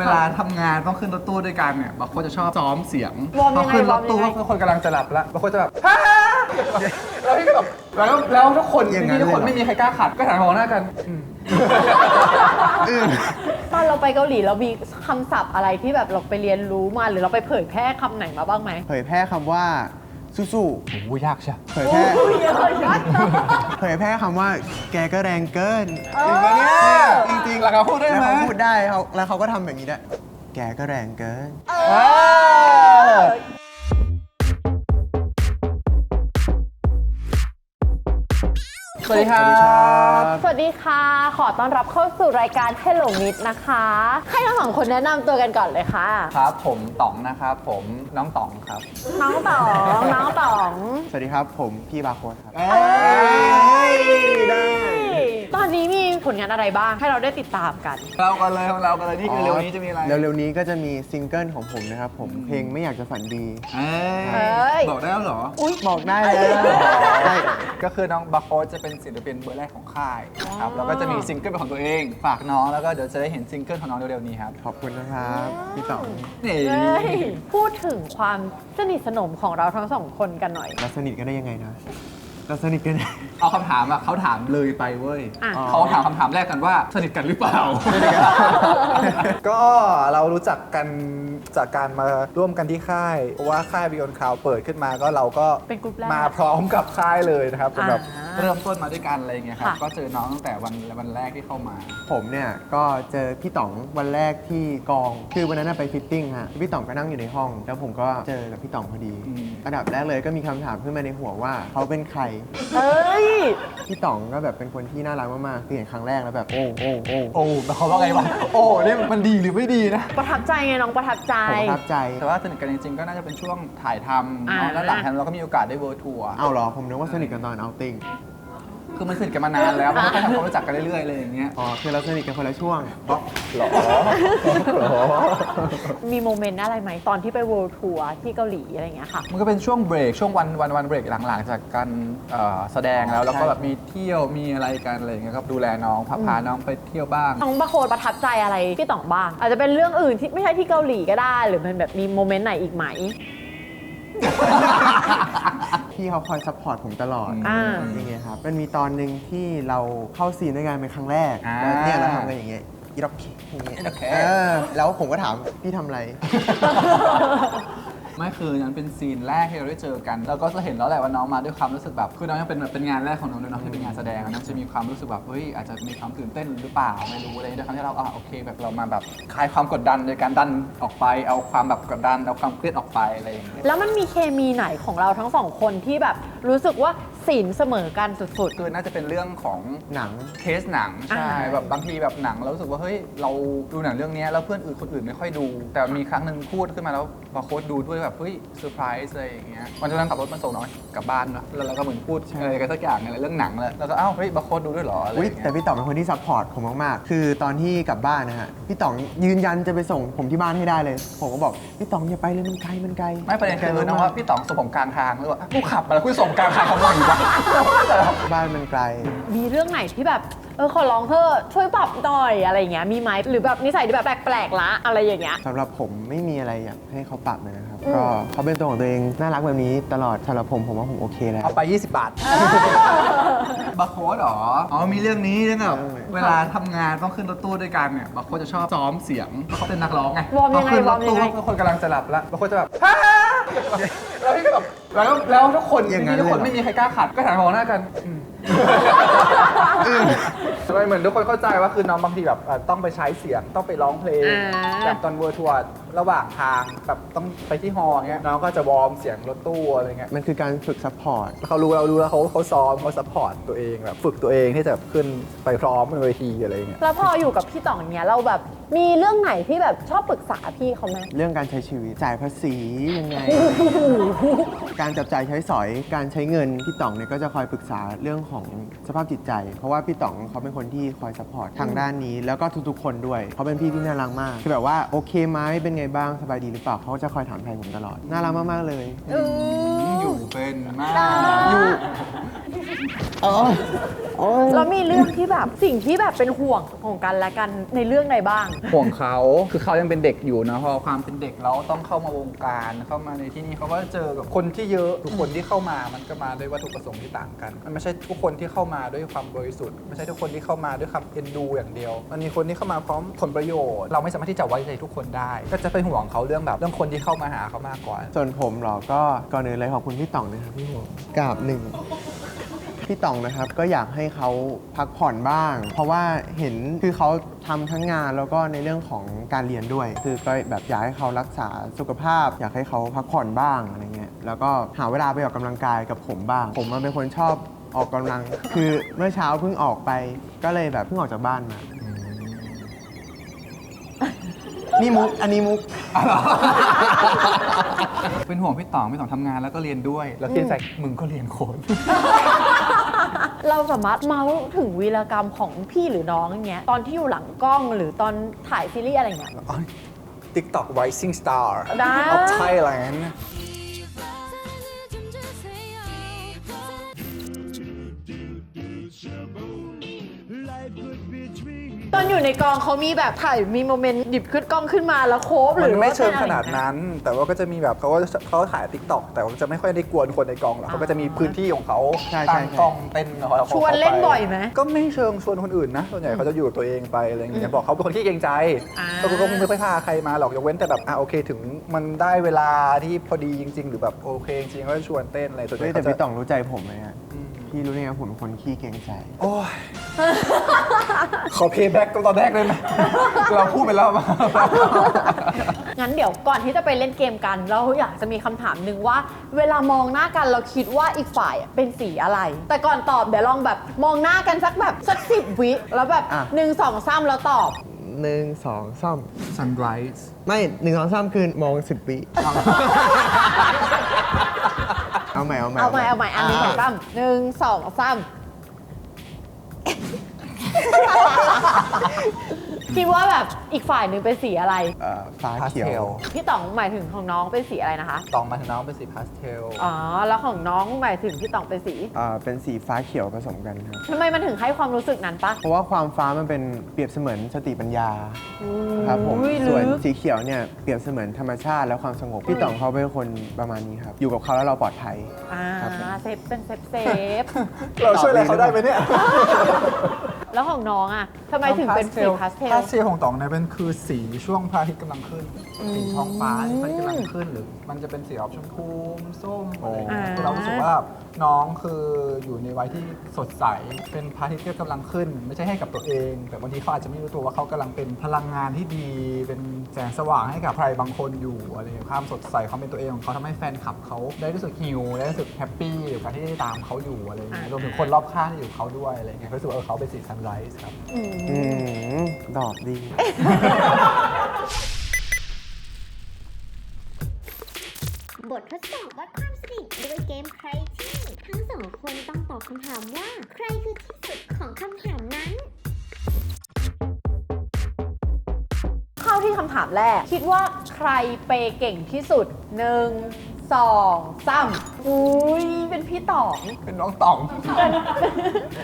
เวลาทำงานต้องขึ้นรถตู้ด้วยกันเนี่ยบางคนจะชอบซ้อมเสียงวอร์มพยัองไงขึ้นรถตู้วอร์มยังไงก็คือคนกำลังจะหลับแล้วบางคนจะแบบฮ่าแล้วพี่ก็แบบแล้วแล้วทุกคนอย่างนั้พี่นทุกคนเลยเหรอไม่มีใครกล้าขัดก็หันมองหน้ากันอืม ตอนเราไปเกาหลีเรามีคำศัพท์อะไรที่แบบเราไปเรียนรู้มาหรือเราไปเผยแพร่คำไหนมาบ้างไหม เผยแพร่คำว่า สู้โอ้ยยากใช่ๆเผยแพร่อุ้ยเยอะยัดเผยแพร่คำว่าแกก็แรงเกินเออจริงๆจริงๆแล้วเขาพูดได้แล้วไหมเขาพูดได้เขาแล้วเขาก็ทำแบบนี้ได้ แกก็แรงเกินว้าว วัสดีครัสวัสดีครับบสวัสดีค่ะ ขอต้อนรับเข้าสู่รายการ Hello Meet นะคะ ให้ทั้งสองคนแนะนำตัวกันก่อนเลยค่ะ ครับ ผมต๋องนะครับผมน้องต๋องครับ น้องต๋อง น้องต๋อง สวัสดีครับ ผมพี่บาโค้ดครับได้ ตอนนี้มีผลงานอะไรบ้างให้เราได้ติดตามกัน เรากันเลยของเรากันเลยนี่คือเร็วนี้จะมีอะไรเร็วๆนี้ก็จะมีซิงเกิลของผมนะครับผมเพลงไม่อยากจะฝันดี เอ้เอ้ยย บอกได้แล้วเหรอ บอกได้แล้วได้ก็คือน้องบาโคสจะเป็นศิลปินเบอร์แรกของค่ายครับแล้วก็จะมีซิงเกิลเป็นของตัวเอง ฝากน้องแล้วก็เดี๋ยวจะได้เห็นซิงเกิลของน้องเร็วๆนี้ครับขอบคุณนะครับพี่ต๋องนี่เอ้ยพูดถึงความสนิทสนมของเราทั้งสองคนกันหน่อย เราสนิทกันได้ยังไงนะเราสนิทกัน เอาคำถามอะเขาถามเลยไปเว้ยอะ เขาถามคำถามแรกกันว่าสนิทกันหรือเปล่า ก็เรารู้จักกัน จากการมาร่วมกันที่ค่าย เพราะว่าค่ายบิยอนคาวเปิดขึ้นมาก็เราก็เป็นกลุ่มแรก มาพร้อมกับค่ายเลยนะครับเป็นแบบอ่าเริ่มต้นมาด้วยกันอะไรอย่างเงี้ยครับค่ะ ก็เจอน้องตั้งแต่วันวันแรกที่เข้ามา ผมเนี่ยก็เจอพี่ต๋องวันแรกที่กอง คือวันนั้นนะไปฟิตติ้งฮะพี่ต๋องก็นั่งอยู่ในห้อง แล้วผมก็เจอกับพี่ต๋องพอดี อืม อันดับแรกเลยก็มีคำถามขึ้นมาในหัวว่า เขาเป็นใคร เอ้ย พี่ต๋องก็แบบเป็นคนที่น่ารักมากๆคือเห็นครั้งแรกแล้วแบบโอ้โอ้โอ้โอ้แต่เขาว่าไงวะโอ้นี่มันดีหรือไม่ดีนะ ประทับใจไงน้องประทับใจ ผมประทับใจ แต่ว่าสนิทกันจริงๆก็น่าจะเป็นช่วงถ่ายทำอ่า เนาะแล้วหลังจากนั้นเราก็มีโอกาสได้เวิร์ทัวร์ เอาเหรอ ผมนึกว่าสนิทกันตอนเอาติ้ง คือมันสนิทกันมานานแล้วมันก็แค่ทำความรู้จักกันเรื่อยๆเลยอย่างเงี้ย อ๋อคือเราสนิทกันคนละช่วงมีโมเมนต์อะไรไหมตอนที่ไป World Tour ที่เกาหลีอะไรอย่างเงี้ยค่ะ มันก็เป็นช่วงเบรกช่วงวันวันวันเบรกหลังๆ จากการเอ่อแสดงแล้วแล้วก็แบบมีเที่ยวมีอะไรกันอะไรอย่างเงี้ยก็ดูแลน้องพาพาน้องไปเที่ยวบ้าง น้องบาโคนประทับใจอะไรพี่ต่องบ้าง อาจจะเป็นเรื่องอื่นที่ไม่ใช่ที่เกาหลีก็ได้ หรือมันแบบมีโมเมนต์ไหนอีกไหม พี่เขาคอยซัพพอร์ตผมตลอดอ่า อย่างเงี้ยครับมันมีตอนหนึ่งที่เราเข้าซีนด้วยกันเป็นครั้งแรกอ่าแล้วเนี่ยเราทำกันอย่างเงี้ยอีร็อกเคอย่างเงี้ยอีร็อกเค เออแล้วผมก็ถามพี่ทำอะไร ไม่คือนั้นเป็นซีนแรกที่เราได้เจอกันแล้วก็จะเห็นแล้วแหละว่าน้องมาด้วยความรู้สึกแบบคือน้องยังเป็นแบบเป็นงานแรกของน้องด้วยเน้องที่เป็นงานแสดงอะน้องจะมีความรู้สึกแบบเฮ้ยอาจจะมีความตื่นเต้นหรือเปล่าไม่รู้อะไรด้วยคำที่เราอะโอเค แบบเรามาแบบคลายความกดดันโดยการดันออกไป เอาความแบบกดดันเอาความเครียดออกไปอะไรอย่างเงี้ย แล้วมันมีเคมีไหนของเราทั้งสองคนที่แบบรู้สึกว่า สินเสมอกันสุด คือน่าจะเป็นเรื่องของหนัง เคสหนังใช่อ่า แบบบางทีแบบหนังเรารู้สึกว่าเฮ้ยเราดูหนังเรื่องเนี้ยแล้วเพื่อนอื่นคนอื่นไม่ค่อยดู แต่มีครั้งหนึ่งพูดขึ้นมาแล้วบาโค้ดดูด้วยแบบเฮ้ยเซอร์ไพรส์อะไรอย่างเงี้ยวันนั้นขับรถมาส่งน้องกลับบ้านเนอะแล้วเราก็เหมือนพูดอะไรกันสักอย่างอะไรเรื่องหนังเลยแล้วก็อ้าวเฮ้ยบาโค้ดดูด้วยเหรออะไรออุ๊ยย่างเงี้แต่ยพี่ต๋องเป็นคนที่ซัพพอร์ตผมมากๆ คือตอนที่กลับบ้านนะฮะ พี่ต๋องยืนยันจะไปส่งผมที่บ้านให้ได้เลย ผมก็บอกพี่ต๋องอย่าไปเลยมันไกลมันไกลไม่ประเด็นคือไกลน้องมว่าพี่ต๋องส่งผมกลางทางแล้วบอกอะกูขับมาแล้วกูส่งกลางทางทำไมวะบ้านมันไกลๆมีเรื่องไหนที่แบบ เออขอร้องเธอะช่วยปรับหน่อยอะไรอย่างเงี้ยมีไหมหรือแบบนิสัยที่แบบแปลกๆละอะไรอย่างเงี้ย สำหรับผมไม่มีอะไรอยากให้เขาปรับเลยนะครับ อืม ก็เขาเป็นตัวของตัวเอง น่ารักแบบนี้ตลอดสำหรับผมผมว่าผมโอเคแล้ว เอาไป 20 บาท บาโค้ดเหรอ อ๋อ มีเรื่องนี้เรื่องแบบเออเวลาทำงานต้องขึ้นรถตู้ด้วยกันเนี่ยบาโค้ดจะชอบซ้อมเสียงเพราะเขาเป็นนักร้องไงวอร์มยังไงพขึ้นรถวอร์มยังตู้ไงก็คนกำลังจะหลับแล้วบางคนจะแบบฮ่าแล้วพี่ก็แบบ แล้วแล้วทุกคนอย่างนั้นพี่ทุกคนเลยเหรอไม่มีใครกล้าขัดก็หันมองหน้ากันอืมทำไมเหมือนทุกคนเข้าใจว่าคือน้องบางทีแบบเอ่อต้องไปใช้เสียงต้องไปร้องเพลงอ่า แบบตอนเวอร์ทัวร์ ระหว่างทางแบบต้องไปที่ฮอลล์เงี้ยน้องก็จะวอร์มเสียงรถตู้อะไรเงี้ยมันคือการฝึกซัพพอร์ตเขารู้เรารู้แล้วเขาเขาซ้อมเขาซัพพอร์ตตัวเองแบบฝึกตัวเองที่จะขึ้นไปพร้อมบนเวทีอะไรเงี้ยแล้วพออยู่กับพี่ต่องอย่างเงี้ยเราแบบมีเรื่องไหนที่แบบชอบปรึกษาพี่เขาไหมเรื่องการใช้ชีวิตจ่ายภาษียังไง การจับจ่ายใช้สอยการใช้เงินพี่ต๋องเนี่ยก็จะคอยปรึกษาเรื่องของสภาพจิตใจ เพราะว่าพี่ต๋องเขาเป็นคนที่คอยซัพพอร์ตทางด้านนี้ แล้วก็ทุกๆ คนด้วยเขาเป็นพี่ที่น่ารักมากคือแบบว่าโอเคไหมเป็นไงบ้างสบายดีหรือเปล่าเขาจะคอยถามไทยผมตลอด น่ารักมาก ๆ เลยอืมอยู่เป็นมากอยู่อ๋อ แล้วมีเรื่องที่แบบสิ่งที่แบบเป็นห่วงของกันและกันในเรื่องใดบ้าง ห่วงเขาคือเขายังเป็นเด็กอยู่นะพอความเป็นเด็กแล้วต้องเข้ามาวงการเข้ามาในที่นี่เขาก็จะเจอกับคนที่เยอะทุกคนที่เข้ามามันก็มาด้วยวัตถุประสงค์ที่ต่างกัน มันไม่ใช่ทุกคนที่เข้ามาด้วยความบริสุทธิ์ไม่ใช่ทุกคนที่เข้ามาด้วยความเอ็นดูอย่างเดียว มันมีคนที่เข้ามาพร้อมผลประโยชน์ เราไม่สามารถที่จะไว้ใจทุกคนได้ ก็จะเป็นห่วงเขาเรื่องแบบเรื่องคนที่เข้ามาหาเขามากกว่าส่วนผมเหรอก็ก่อนอื่นเลยขอบคุณพี่ต่องนะครับพี่ผมกราบหนึ่ง พี่ต่องนะครับก็อยากให้เขาพักผ่อนบ้าง เพราะว่าเห็นคือเขาทำทั้งงานแล้วก็ในเรื่องของการเรียนด้วย คือก็แบบอยากให้เขารักษาสุขภาพ อยากให้เขาพักผ่อนบ้างอะไรเงี้ยแล้วก็หาเวลาไปออกกำลังกายกับผมบ้าง ผมมันเป็นคนชอบออกกำลัง คือเมื่อเช้าเพิ่งออกไป ก็เลยแบบเพิ่งออกจากบ้านมา นี่มุกอันนี้มุก เป็นห่วงพี่ต๋องพี่ต๋องทำงานแล้วก็เรียนด้วย แล้วเทียนใส่มึงก็เรียนโค้ด เราสามารถเมาส์ถึงวีรกรรมของพี่หรือน้องอย่างเงี้ยตอนที่อยู่หลังกล้องหรือตอนถ่ายซีรีส์อะไรเงี้ย TikTok Rising Star ได้ of Thailand ตอนอยู่ในกองเขามีแบบถ่ายมีโมเมนต์หยิบขึ้นกล้องขึ้นมาแล้วโคบหมัรืนอไม่ว่าเชิงป็ขอะไรนาดอย่งเงี้ยนั้น แต่ว่าก็จะมีแบบเขาก็เขาถ่ายทิกตอกแต่ว่าจะไม่ค่อยได้กวนคนในกองหรอกเขาก็จะมีพื้นที่ของเขาใช่ใช่ ตั้งกล้องเต้นของเขาชวนเล่นบ่อยไหม ก็ไม่เชิงชวนคนอื่นนะส่วนใหญ่เขาจะอยู่กับตัวเองไปอะไรอย่างเงี้ยบอกเขาเป็นคนที่เกรงใจอ่าแล้วก็คงไม่ค่อยพาใครมาหรอกยกเว้นแต่แบบอะโอเค ถึงมันได้เวลาที่พอดีจริง ๆ หรือแบบโอเคจริงๆก็จะชวนเต้นอะไรส่วนใหเฮ้ญ่ยแต่เขาจะพี่ต่องรู้ใจผมไหมอะ พี่รู้ได้ไงว่าผมเป็นคนขี้เกรงใจ โอ้ย ขอเพย์แบ็กตอนแรกเลยนะ เราพูดไปแล้วมา งั้นเดี๋ยวก่อนที่จะไปเล่นเกมกัน เราอยากจะมีคำถามหนึ่งว่า เวลามองหน้ากันเราคิดว่าอีกฝ่ายเป็นสีอะไร แต่ก่อนตอบเดี๋ยวลองแบบมองหน้ากันสักแบบสักสิบวิ แล้วแบบอะ หนึ่งสองสามแล้วตอบ หนึ่งสองสาม sunrise ไม่หนึ่งสองสามคือมองสิบวิ เอาใหม่เอาใหม่เอาใหม่เอาใหม่อันหนึ่งสองสามหนึ่งสองสาม คิดว่าแบบอีกฝ่ายหนึ่งเป็นสีอะไร เอ่อฟ้าเขียว Pastel พี่ต๋องหมายถึงของน้องเป็นสีอะไรนะคะ ตองมาถึงน้องเป็นสีพาสเทลอ๋อ แล้วของน้องหมายถึงพี่ต๋องเป็นสีเอ่อเป็นสีฟ้าเขียวผสมกันครับ ทำไมมันถึงให้ความรู้สึกนั้นปะ เพราะว่าความฟ้ามันเป็นเปรียบเสมือนสติปัญญาครับผมอุ้ยส่วนลึกสีเขียวเนี่ยเปรียบเสมือนธรรมชาติและความสงบพี่ต่องเขาเป็นคนประมาณนี้ครับอยู่กับเขาแล้วเราปลอดภัย อ่าครับผม เซฟเป็นเซฟเซฟ เราช่วยอะไรเขาได้ไหมเนี่ย แล้วของน้องอะทำไมถึงเป็นสีพาสเทลพาสเทลของต๋องเนี่ยเป็นคือสีช่วงพระอาทิตย์กำลังขึ้น สีท้องฟ้าที่พระอาทิตย์กำลังขึ้นหรือ มันจะเป็นสีออกชมพูส้มอะไรอย่างเงี้ยอ่าคือเรารู้สึกว่าน้องคืออยู่ในวัยที่สดใส เป็นพระอาทิตย์ที่กำลังขึ้น ไม่ใช่ให้กับตัวเอง แต่บางทีเขาอาจจะไม่รู้ตัวว่าเขากำลังเป็นพลังงานที่ดี เป็นแสงสว่างให้กับใครบางคนอยู่อะไรอย่างเงี้ยความสดใสความเป็นตัวเองของเขาทำให้แฟนคลับเขาได้รู้สึกฮิวได้รู้สึกแฮปปี้กับการที่ได้ตามเขาอยู่อะไรอย่างเงี้ยรวมถึงคนรอบข้างที่อยู่กับเขาด้วยอะไรอย่างเงี้ยรู้สึกว่าเออเขาเป็นสีซันไรส์ครับอืมอืมดอกดี บททดสอบวัดความสนิทด้วยเกมใครที่ทั้ง สองคนต้องตอบคำถามว่า ใครคือที่สุดของคำถามนั้น เข้าที่คำถามแรก คิดว่าใครเปย์เก่งที่สุดหนึ่งสองสาม อุ้ยเป็นพี่ต๋องเป็นน้องต๋อง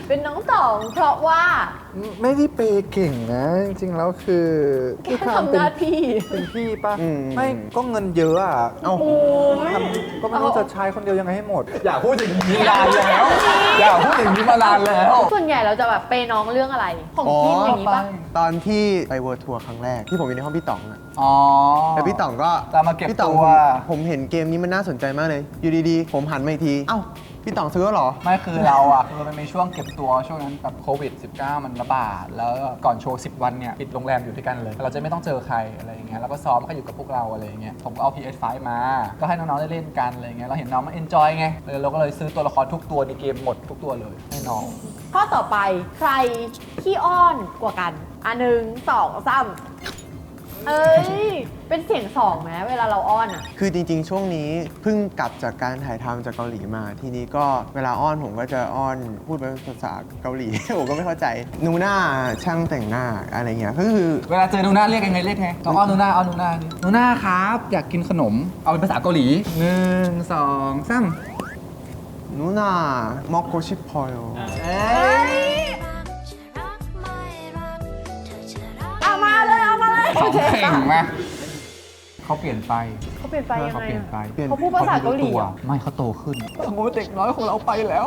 เป็นน้องต๋องเพราะว่าไม่ได้เปย์เก่งนะ จริงๆแล้วคือแค่ทำหน้าที่ เป็นพี่ป่ะ อืม ไม่ก็เงินเยอะอะเอ้าโอ้ยทำก็ไม่รู้จะใช้คนเดียวยังไงให้หมด อย่าพูดอย่างนี้มานานแล้ว อย่าพูดอย่างนี้มานานแล้วส่วนใหญ่เราจะแบบเปย์น้องเรื่องอะไร ของอ๋อกินอย่างนี้ปะตอนที่ไปเวิร์ทัวร์ครั้งแรกที่ผมอยู่ในห้องพี่ต๋องอะอ๋อแต่พี่ต๋องก็ตามมาเก็บพี่ต๋องตัว ผมผมเห็นเกมนี้มันน่าสนใจมากเลย อยู่ดีๆผมหันมาอีกที เอ้า พี่ต๋องซื้อแล้วเหรอ ไม่คือเราอะคือมันมีช่วงเก็บตัวช่วงนั้นแบบโควิด -19 มันระบาด แล้วก่อนโชว์ 10 วันเนี่ยปิดโรงแรมอยู่ด้วยกันเลย เราจะไม่ต้องเจอใครอะไรอย่างเงี้ยแล้วก็ซ้อมก็อยู่กับพวกเราอะไรอย่างเงี้ยผมก็เอา PS5 มา ก็ให้น้องๆได้เล่นกันอะไรอย่างเงี้ยเราเห็นน้องมันเอนจอยไงเลยเราก็เลยซื้อตัวละครทุกตัวในเกมหมดทุกตัวเลยให้น้อง ข้อต่อไปใครขี้อ้อนกว่ากัน อันหนึ่งสองสาม เอ้ย เป็นเสียงสองไหมเวลาเราอ้อนอะ คือจริงๆ ช่วงนี้เพิ่งกลับจากการถ่ายทำจากเกาหลีมา ทีนี้ก็เวลาอ้อนผมก็จะอ้อนพูดเป็นภาษาเกาหลี ผมก็ไม่เข้าใจนูน่าช่างแต่งหน้าอะไรเงี้ยก็คือเวลาเจอนูน่าเรียกยังไงเรียกไงเก็อ้อนนูน่าอ้อนนูน่าหนูน่าครับ อยากกินขนม เอาเป็นภาษาเกาหลีหนึ่งสองสามนูน่ามอกโกชิปพอย เอ้ เอามาเลยสองเข่งไหมเขาเปลี่ยนไปเขาเปลี่ยนไปยังเขาไงเปลี่ยนอะไปเขาพูดภาษาเกาหลีขเหรอ ไม่เขาโตขึ้นโอ้เด็กน้อยของเราไปแล้ว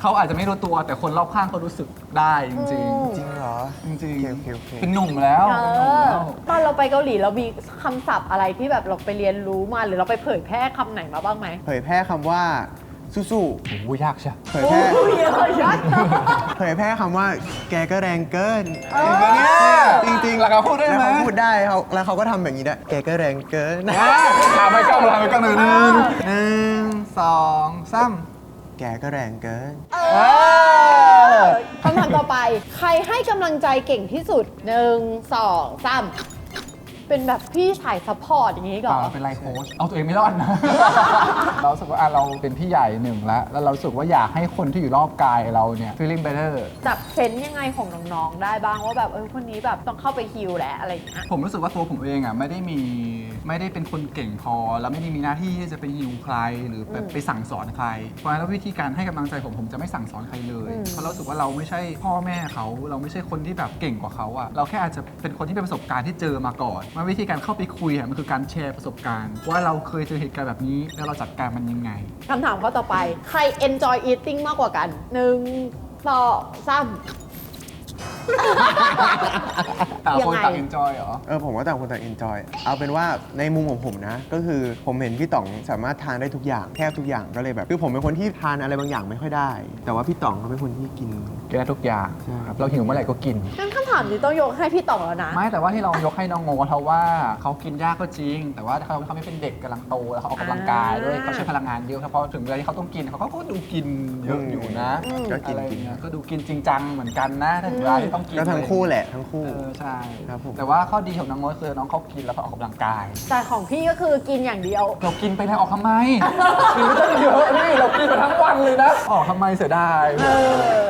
เขาอาจจะไม่รู้ตัวแต่คนรอบข้างเขารู้สึกได้จริง จริงเหรอ ๆ จริงโอเคโอเคโอเค ๆเป็นหนุ่มแล้วเอเป็นหนุ่มอแล้ว ตอนเราไปเกาหลีเรามีคำศัพท์อะไรที่แบบเราไปเรียนรู้มาหรือเราไปเผยแพร่คำไหนมาบ้างไหม เผยแพร่คำว่า สู้โอ้โหยากใช่ๆเผยแพร่โอ้ยเยอะยัดเผยแพร่คำว่าแกก็แรงเกินจริงๆแล้วเขาพูดได้ไหม แล้วเขาพูดได้เขาแล้วเขาก็ทำแบบนี้ได้แกก็แรงเกินถามไปกล้องถามไปกล้องหนึ่งหนึ่งหนึ่งสองสามแกก็แรงเกินคำถามต่อไป ใครให้กำลังใจเก่งที่สุดหนึ่งสองสาม เป็นแบบพี่สายซัพพอร์ตอย่างนี้เปก่อล่าเป็นไลฟ์โค้ชเอาตัวเองไม่รอดนะ เรารู้สึกว่าอะเราเป็นพี่ใหญ่หนึ่งแล้ว แล้วเรารู้สึกว่าอยากให้คนที่อยู่รอบกายเราเนี่ย feeling better จับเซนส์ยังไงของน้องๆ ได้บ้างว่าแบบเออคนนี้แบบต้องเข้าไปฮิลแล้วอะไรอย่างเงี้ย ผมรู้สึกว่าตัวผมเองอะไม่ได้มีไม่ได้เป็นคนเก่งพอ แล้วไม่ได้มีหน้าที่ที่จะไปฮิวใครหรือไปอืมไปสั่งสอนใคร เพราะฉะนั้นแล้ววิธีการให้กำลังใจผมผมจะไม่สั่งสอนใครเลย อืม เพราะเรารู้สึกว่าเราไม่ใช่พ่อแม่เขา เราไม่ใช่คนที่แบบเก่งกว่าเขาอะเราแค่อาจจะเป็นคนที่เป็นประสบการณ์ที่เจอมาก่อน มวิธีการเข้าไปคุยอะมันคือการแชร์ประสบการณ์ ว่าเราเคยเจอเหตุการณ์แบบนี้ แล้วเราจัดการมันยังไง คำถามข้อต่อไป ใคร enjoy eating มากกว่ากันหนึ่งสองสาม ต่างคนยังไง ต่าง enjoy เหรอ เออผมว่าต่างคนต่างเอนจอย เอาเป็นว่าในมุมของผมนะ ก็คือผมเห็นพี่ต๋องสามารถทานได้ทุกอย่างแทบทุกอย่างก็เลยแบบคือผมเป็นคนที่ทานอะไรบางอย่างไม่ค่อยได้ แต่ว่าพี่ต๋องเขาเป็นคนที่กินกินได้ทุกอย่างใช่ ครับเราหิวเมื่อไหร่ก็กิน งั้นคำถามนี้ต้องยกให้พี่ต่องแล้วนะ ไม่แต่ว่าที่เรายกให้น้องโง่เพราะว่าเขากินยากก็จริง แต่ว่าเขาเขาไม่เป็นเด็กกำลังโตแล้วเขาออกกำลังกายด้วยอ่า เขาใช้พลังงานเยอะพอถึงเวลาที่เขาต้องกินเขาก็ดูกินเยอะอยู่นะอืม ก็กินอะไรกิน เงี้ยก็ดูกินจริงจังเหมือนกันนะถ้าถึงเวลาที่ต้องกินก็ทั้งคู่แหละทั้งคู่ เออใช่ครับผม แต่ว่าข้อดีของน้องโง่คือน้องเขากินแล้วเขาออกกำลังกายแต่ของพี่ก็คือกินอย่างเดียว เรากินไปแล้วออกทำไม กินไม่ต้องเยอะนี่เรากินมาทั้งวันเลยนะออกทำไมเสียดายเออ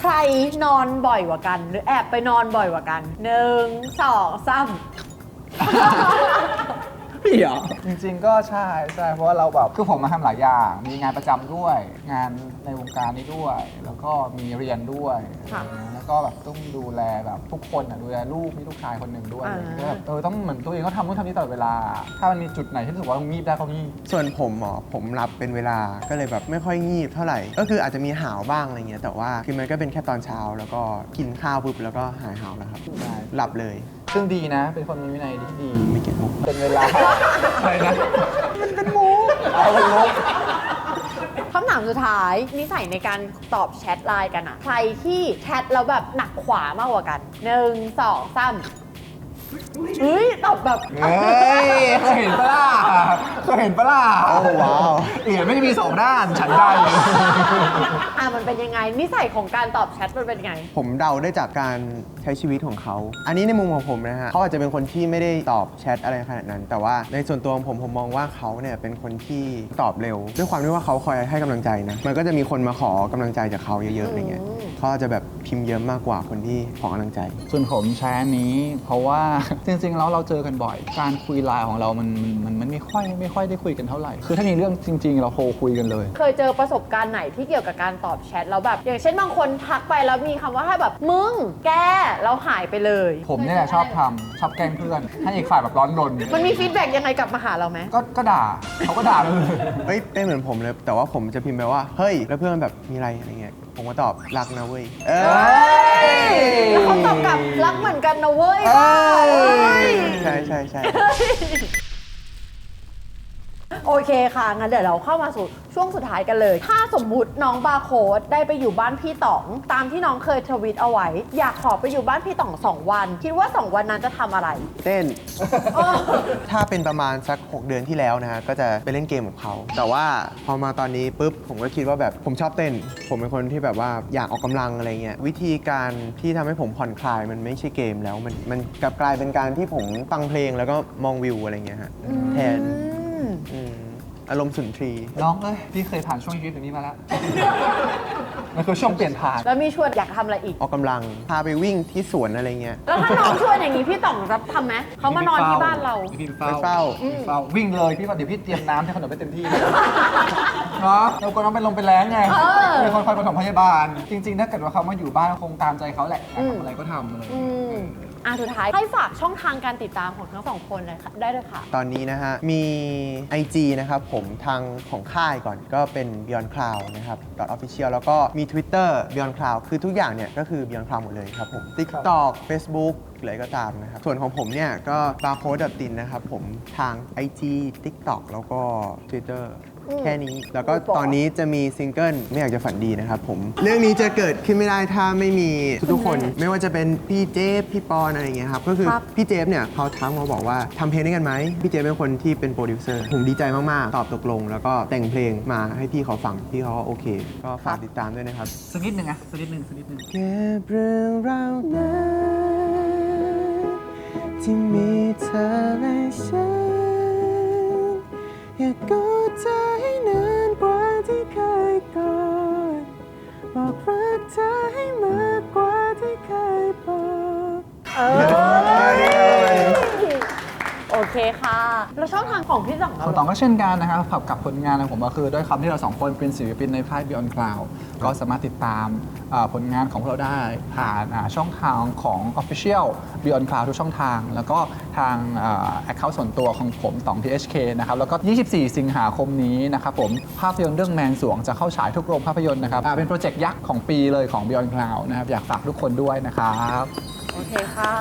ใครนอนบ่อยกว่ากัน หรือแอบไปนอนบ่อยกว่ากันหนึ่งสองสามพี่ เหรอ จริงๆก็ใช่ใช่เพราะว่าเราแบบคือผมมาทำหลายอย่าง มีงานประจำด้วย งานในวงการนี้ด้วย แล้วก็มีเรียนด้วยค่ะ แล้วก็แบบต้องดูแลแบบทุกคนอะดูแลลูกมีลูกชายคนหนึ่งด้วยอ่า ก็แบบเออต้องเหมือนตัวเองก็ทำนู่นทำนี่ตลอดเวลา ถ้ามันมีจุดไหนที่รู้สึกว่าต้องงีบได้ก็งีบ ส่วนผมหมอผมรับเป็นเวลาก็เลยแบบไม่ค่อยงีบเท่าไหร่ ก็คืออาจจะมีหาวบ้างอะไรเงี้ยแต่ว่าคือมันก็เป็นแค่ตอนเช้า แล้วก็กินข้าวปุ๊บแล้วก็หายหาวแล้วครับใช่หลับเลยซึ่งดีนะ เป็นคนมีวินัยที่ดีไม่เก็ตมุกเป็นเวลาอะไรนะ มันเป็นมุกเอาเป็นมุก คำถามสุดท้ายนิสัยในการตอบแชทไลน์กันอะใครที่แชทแล้วแบบหนักขวามากกว่ากันหนึ่งสองสาม เฮ้ยตอบแบบเฮ้ยเคยเห็นปะล่ะเคยเห็นปะล่ะโอ้ว้าวเหรียญไม่ได้มีสองด้านฉันได้เลยอะมันเป็นยังไงนิสัยของการตอบแชทมันเป็นยังไง ผมเดาได้จากการใช้ชีวิตของเขา อันนี้ในมุมของผมนะฮะเขาอาจจะเป็นคนที่ไม่ได้ตอบแชทอะไรขนาดนั้น แต่ว่าในส่วนตัวของผมผมมองว่าเขาเนี่ยเป็นคนที่ตอบเร็ว ด้วยความที่ว่าเขาคอยให้กำลังใจนะมันก็จะมีคนมาขอกำลังใจจากเขาเยอะๆอะไรเงี้ยอืมเขาอาจจะแบบพิมพ์เยอะมากกว่าคนที่ขอกำลังใจ ส่วนผมใช้อันนี้ เพราะว่าจริงๆแล้วเราเจอกันบ่อย การคุยไลน์ของเรามันมันมันไม่ค่อยไม่ค่อยได้คุยกันเท่าไหร่ คือถ้ามีเรื่องจริง ๆ เราโทรคุยกันเลย เคยเจอประสบการณ์ไหนที่เกี่ยวกับการตอบแชทแล้วแบบ อย่างเช่นบางคนทักไปแล้วมีคำว่าให้แบบมึง แกแล้วหายไปเลย ผมเนี่ยแหละชอบทำชอบแกล้งเพื่อน ให้อีกฝ่ายแบบร้อนรนมันมีฟีดแบ็กยังไงกลับมาหาเราไหมก็ก็ด่าเขาก็ด่าเราเลยเฮ้ยเป็นเหมือนผมเลย แต่ว่าผมจะพิมพ์ไปว่า เฮ้ย แล้วเพื่อนแบบมีอะไรอะไรเงี้ย ผมก็ตอบรักนะเว้ย เออ แล้วเขาตอบกลับรักเหมือนกันนะเว้ยเอ้ย ใช่ใช่ใช่ โอเคค่ะ งั้นเดี๋ยวเราเข้ามาสู่ช่วงสุดท้ายกันเลย ถ้าสมมุติน้องบาร์โค้ดได้ไปอยู่บ้านพี่ต๋อง ตามที่น้องเคยทวิตเอาไว้ อยากขอไปอยู่บ้านพี่ต๋อง2วัน คิดว่า2วันนั้นจะทำอะไร เต้นถ้าเป็นประมาณสัก 6 เดือนที่แล้วนะฮะก็จะไปเล่นเกมกับเขา แต่ว่าพอมาตอนนี้ปุ๊บผมก็คิดว่าแบบผมชอบเต้น ผมเป็นคนที่แบบว่าอยากออกกำลังอะไรเงี้ยวิธีการที่ทำให้ผมผ่อนคลายมันไม่ใช่เกมแล้วมันมันกลับกลายเป็นการที่ผมฟังเพลงแล้วก็มองวิวอะไรเงี้ยฮะแทน อืมอารมณ์สุนทรีย์น้องเอ้ยพี่เคยผ่านช่วงชีวิตแบบนี้มาแล้ว มันคือช่วงเปลี่ยนผ่าน แล้วมีชวนอยากทำอะไรอีก ออกกำลัง พาไปวิ่งที่สวนอะไรเงี้ย แล้วถ้าน้องชวนอย่างนี้พี่ต่องรับทำไหมเขามานอนที่บ้านเรา พี่ไปเฝ้า พี่เฝ้า วิ่งเลยพี่ว่าเดี๋ยวพี่เตรียมน้ำให้ขนมไปเต็มที่เลยเนาะเรากลัวน้องเป็นลมเป็นแรงไงเออเป็นคนคอยปฐมพยาบาล จริง ๆ ถ้าเกิดว่าเขามาอยู่บ้านคงตามใจเขาแหละอยากอืม ทำอะไรก็ทำเลย อืม อะสุดท้ายให้ฝากช่องทางการติดตามของทั้งสองคนเลยค่ะได้เลยค่ะ ตอนนี้นะฮะ มี IG นะครับผมทางของค่ายก่อนก็เป็น Beyond Cloud นะครับ .official แล้วก็มี Twitter Beyond Cloud คือทุกอย่างเนี่ยก็คือ Beyond Cloud หมดเลยครับผม TikTok Facebook อะไรก็ตามนะครับ ส่วนของผมเนี่ยก็ barcode ตินนะครับผมทาง IG TikTok แล้วก็ Twitter อืม แค่นี้ แล้วก็ไม่บอกตอนนี้จะมีซิงเกิลไม่อยากจะฝันดีนะครับผม เรื่องนี้จะเกิดขึ้นไม่ได้ถ้าไม่มีทุกๆคน ไม่ว่าจะเป็นพี่เจฟพี่ปอนอะไรอย่างเงี้ยครับ ก็คือครับพี่เจฟเนี่ยเขาทักมาบอกว่าทำเพลงด้วยกันไหม พี่เจฟเป็นคนที่เป็นโปรดิวเซอร์ ผมดีใจมาก ๆ ตอบตกลง แล้วก็แต่งเพลงมาให้พี่เขาฟัง พี่เขาก็โอเค ก็ฝากติดตามด้วยนะครับ สักนิดหนึ่งอะสักนิดหนึ่งสักนิดหนึ่ง เก็บเรื่องราวนั้นที่มีเธอและฉัน อยากกอดเธอให้นานกว่าที่เคยกอดบอกรักเธอให้มากกว่าที่เคยบอก เออ โอเคค่ะ แล้วช่องทางของพี่ต่องของตองก็เช่นกันนะครับกับกับผลงานของผมก็คือด้วยคำที่เราสองคนเป็นศิลปินในค่าย Beyond Cloud ก็สามารถติดตามอ่าผลงานของพวกเราได้ผ่านอ่าช่องทางของ Official Beyond Cloud ทุกช่องทาง แล้วก็ทางแอคเคาท์ส่วนตัวของผมตอง THK นะครับ แล้วก็ 24 สิงหาคมนี้นะครับผมภาพยนตร์เรื่องแมนสวงจะเข้าฉายทุกโรงภาพยนตร์นะครับอ่าเป็นโปรเจกต์ยักษ์ของปีเลยของ Beyond Cloud นะครับอยากฝากทุกคนด้วยนะครับ อเคค่ะ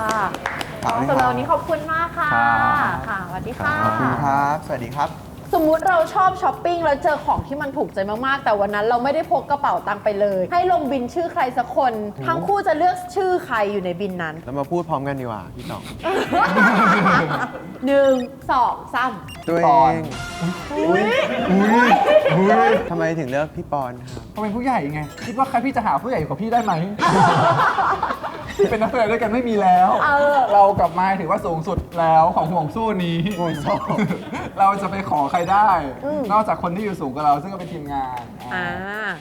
ฝากด้วยสำหรับครับวันนี้ขอบคุณมากค่ะครับค่ะสวัสดีค่ะ ขอบคุณครับ สวัสดีครับสมมุติเราชอบช้อปปิ้งแล้วเจอของที่มันถูกใจมากๆ แต่วันนั้นเราไม่ได้พกกระเป๋าตังค์ไปเลย ให้ลงบินชื่อใครสักคน ทั้งคู่จะเลือกชื่อใครอยู่ในบินนั้นเรามาพูดพร้อมกันดีกว่าพี่ต๋องหนึ่งสองสามตัวปเออนงอุ้ยทำไมถึงเลือกพี่ปอนครับเขาเป็นผู้ใหญ่ไง คิดว่าใครพี่จะหาผู้ใหญ่กว่าพี่ได้ไหม ที่เป็นนักแสดงด้วยกันไม่มีแล้ว เออ เรากลับมาถือว่าสูงสุดแล้วของห่วงสู้นี้ห่วงโซ่เราจะไปขอใครได้อืมนอกจากคนที่อยู่สูงกว่าเราซึ่งก็เป็นทีมงานอ่า